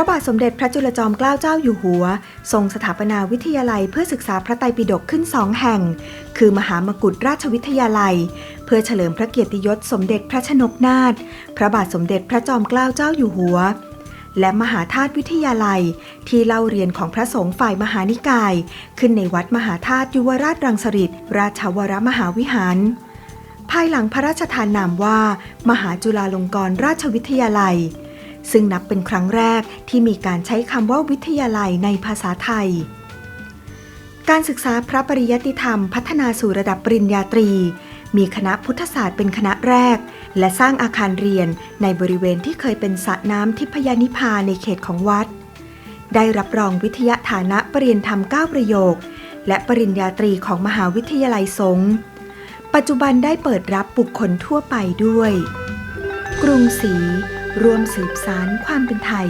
ระบาทสมเด็จพระจุลจอมเกล้าเจ้าอยู่หัว ทรงสถาปนาวิทยาลัยเพื่อศึกษาพระไตรปิฎกขึ้นสองแห่ง คือมหามกุฏราชวิทยาลัย เพื่อเฉลิมพระเกียรติยศสมเด็จพระชนกนาถพระบาทสมเด็จพระจอมเกล้าเจ้าอยู่หัว และมหาธาตุวิทยาลัย ที่เล่าเรียนของพระสงฆ์ฝ่ายมหานิกาย ขึ้นในวัดมหาธาตุยุวราชรังสฤษราชวรมหาวิหารภายหลังพระราชทานนามว่า มหาจุฬาลงกรณราชวิทยาลัย ซึ่งนับเป็นครั้งแรกที่มีการใช้คำว่าวิทยาลัยในภาษาไทย การศึกษาพระปริยติธรรมพัฒนาสู่ระดับปริญญาตรี มีคณะพุทธศาสตร์เป็นคณะแรก และสร้างอาคารเรียนในบริเวณที่เคยเป็นสระน้ำทิพยานิพาในเขตของวัด ได้รับรองวิทยาฐานะปรริญญาธรรม 9 ประโยค และปริญญาตรีของมหาวิทยาลัยสงฆ์ปัจจุบันได้เปิดรับบุคคลทั่วไปด้วย กรุงศรี รวมสืบสารความเป็นไทย